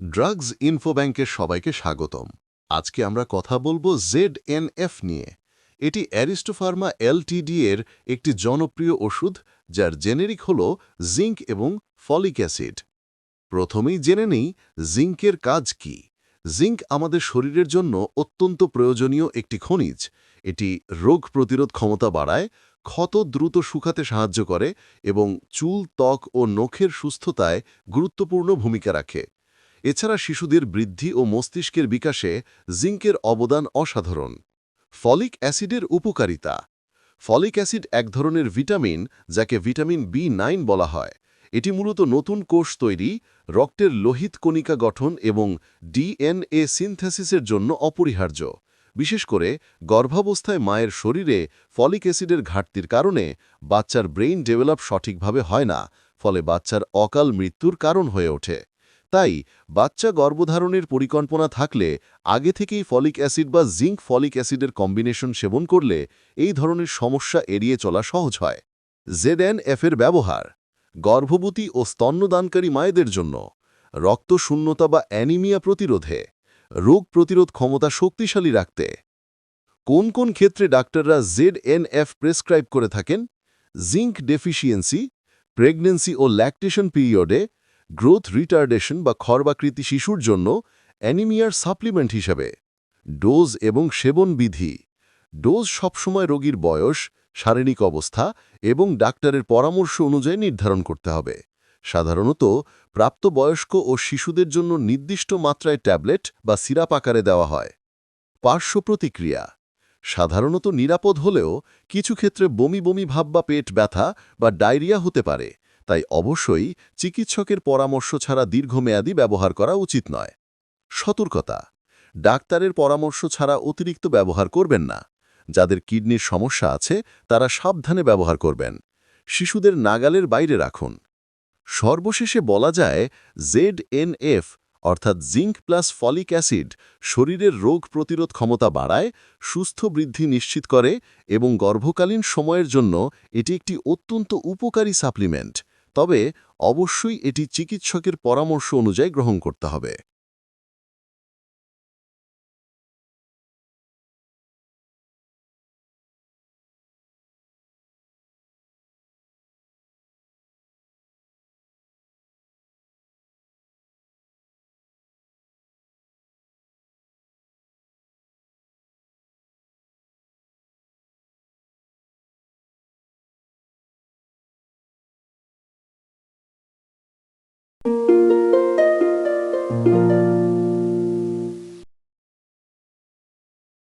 Drugs info ব্যাংকের সবাইকে স্বাগতম। আজকে আমরা কথা বলব জেড নিয়ে। এটি অ্যারিস্টোফার্মা এলটিডি এর একটি জনপ্রিয় ওষুধ, যার জেনেরিক হল জিঙ্ক এবং ফলিক অ্যাসিড। প্রথমেই জেনে নেই জিঙ্কের কাজ কি। জিঙ্ক আমাদের শরীরের জন্য অত্যন্ত প্রয়োজনীয় একটি খনিজ। এটি রোগ প্রতিরোধ ক্ষমতা বাড়ায়, ক্ষত দ্রুত শুকাতে সাহায্য করে এবং চুল, ত্বক ও নখের সুস্থতায় গুরুত্বপূর্ণ ভূমিকা রাখে। এছাড়া শিশুদের বৃদ্ধি ও মস্তিষ্কের বিকাশে জিঙ্কের অবদান অসাধারণ। ফলিক অ্যাসিডের উপকারিতা। ফলিক অ্যাসিড এক ধরনের ভিটামিন যাকে ভিটামিন বি নাইন বলা হয়। এটি মূলত নতুন কোষ তৈরি, রক্তের লোহিত কণিকা গঠন এবং ডিএনএ সিনথেসিসের জন্য অপরিহার্য। বিশেষ করে গর্ভাবস্থায় মায়ের শরীরে ফলিক অ্যাসিডের ঘাটতির কারণে বাচ্চার ব্রেইন ডেভেলপ সঠিকভাবে হয় না, ফলে বাচ্চার অকাল মৃত্যুর কারণ হয়ে ওঠে। তাই বাচ্চা গর্ভধারণের পরিকল্পনা থাকলে আগে থেকেই ফলিক অ্যাসিড বা জিঙ্ক ফলিক অ্যাসিডের কম্বিনেশন সেবন করলে এই ধরনের সমস্যা এড়িয়ে চলা সহজ হয়। জেডএন এফের ব্যবহার, গর্ভবতী ও স্তন্যদানকারী মায়েদের জন্য, রক্ত শূন্যতা বা অ্যানিমিয়া প্রতিরোধে, রোগ প্রতিরোধ ক্ষমতা শক্তিশালী রাখতে। কোন কোন ক্ষেত্রে ডাক্তাররা জেড জেডএনএফ প্রেসক্রাইব করে থাকেন? জিঙ্ক ডেফিসিয়েন্সি, প্রেগনেন্সি ও ল্যাকটেশন পিরিয়ডে গ্রোথ রিটার্ডেশন বা খর্বাকৃতি শিশুর জন্য অ্যানিমিয়ার সাপ্লিমেন্ট হিসাবে। ডোজ এবং সেবন বিধি। ডোজ সবসময় রোগীর বয়স, শারীরিক অবস্থা এবং ডাক্তারের পরামর্শ অনুযায়ী নির্ধারণ করতে হবে। সাধারণত প্রাপ্তবয়স্ক ও শিশুদের জন্য নির্দিষ্ট মাত্রায় ট্যাবলেট বা সিরাপ আকারে দেওয়া হয়। পার্শ্ব প্রতিক্রিয়া। সাধারণত নিরাপদ হলেও কিছু ক্ষেত্রে বমি বমি ভাব বা পেট ব্যথা বা ডায়রিয়া হতে পারে। তাই অবশ্যই চিকিৎসকের পরামর্শ ছাড়া দীর্ঘমেয়াদী ব্যবহার করা উচিত নয়। সতর্কতা। ডাক্তারের পরামর্শ ছাড়া অতিরিক্ত ব্যবহার করবেন না। যাদের কিডনির সমস্যা আছে, তারা সাবধানে ব্যবহার করবেন। শিশুদের নাগালের বাইরে রাখুন। সর্বশেষে বলা যায় জেড অর্থাৎ জিঙ্ক প্লাস ফলিক অ্যাসিড, শরীরের রোগ প্রতিরোধ ক্ষমতা বাড়ায়, সুস্থ বৃদ্ধি নিশ্চিত করে এবং গর্ভকালীন সময়ের জন্য এটি একটি অত্যন্ত উপকারী সাপ্লিমেন্ট। তবে অবশ্যই এটি চিকিৎসকের পরামর্শ অনুযায়ী গ্রহণ করতে হবে।